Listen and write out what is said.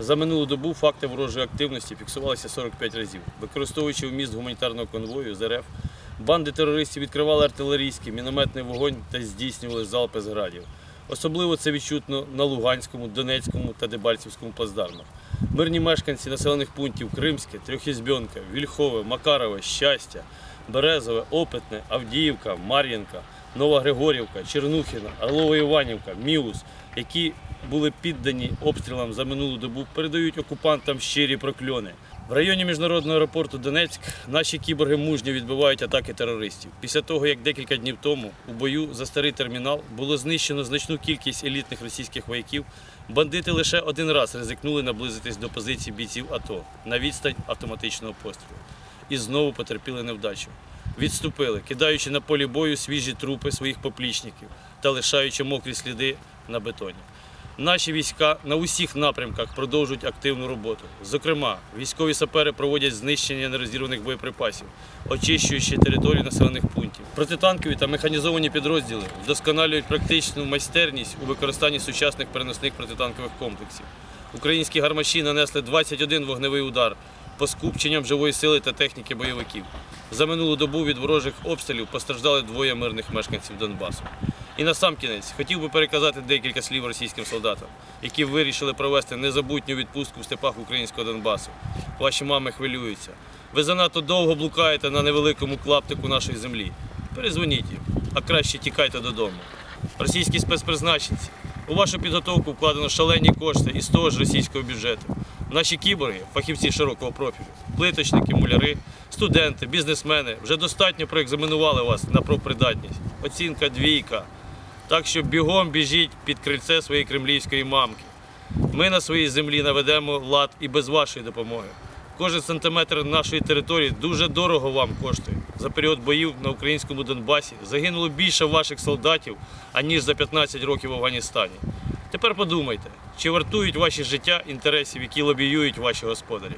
За минулу добу факти ворожої активності фіксувалися 45 разів. Використовуючи вміст гуманітарного конвою з РФ, банди терористів відкривали артилерійський, мінометний вогонь та здійснювали залпи з градів. Особливо це відчутно на Луганському, Донецькому та Дебальцівському плацдармах. Мирні мешканці населених пунктів Кримське, Трьохізбьонка, Вільхове, Макарове, Щастя, Березове, Опитне, Авдіївка, Мар'їнка, Нова Григорівка, Чернухіна, Орлова Іванівка, Міус, які були піддані обстрілам за минулу добу, передають окупантам щирі прокльони. В районі міжнародного аеропорту Донецьк наші кіборги мужньо відбивають атаки терористів. Після того, як декілька днів тому у бою за старий термінал було знищено значну кількість елітних російських вояків, бандити лише один раз ризикнули наблизитись до позицій бійців АТО на відстань автоматичного пострілу. І знову потерпіли невдачу. Відступили, кидаючи на полі бою свіжі трупи своїх поплічників та лишаючи мокрі сліди на бетоні. Наші війська на усіх напрямках продовжують активну роботу. Зокрема, військові сапери проводять знищення нерозірваних боєприпасів, очищуючи територію населених пунктів. Протитанкові та механізовані підрозділи вдосконалюють практичну майстерність у використанні сучасних переносних протитанкових комплексів. Українські гармаші нанесли 21 вогневий удар по скупченням живої сили та техніки бойовиків. За минулу добу від ворожих обстрілів постраждали двоє мирних мешканців Донбасу. І на сам кінець хотів би переказати декілька слів російським солдатам, які вирішили провести незабутню відпустку в степах українського Донбасу. Ваші мами хвилюються. Ви занадто довго блукаєте на невеликому клаптику нашої землі. Перезвоніть їм, а краще тікайте додому. Російські спецпризначенці. У вашу підготовку вкладено шалені кошти із того ж російського бюджету. Наші кіборги, фахівці широкого профілю, плиточники, муляри, студенти, бізнесмени вже достатньо проекзаменували вас на профпридатність. Оцінка двійка. Так що бігом біжіть під крильце своєї кремлівської мамки. Ми на своїй землі наведемо лад і без вашої допомоги. Кожен сантиметр нашої території дуже дорого вам коштує. За період боїв на українському Донбасі загинуло більше ваших солдатів, аніж за 15 років в Афганістані. Тепер подумайте, чи вартують ваші життя інтересів, які лобіюють ваші господарі.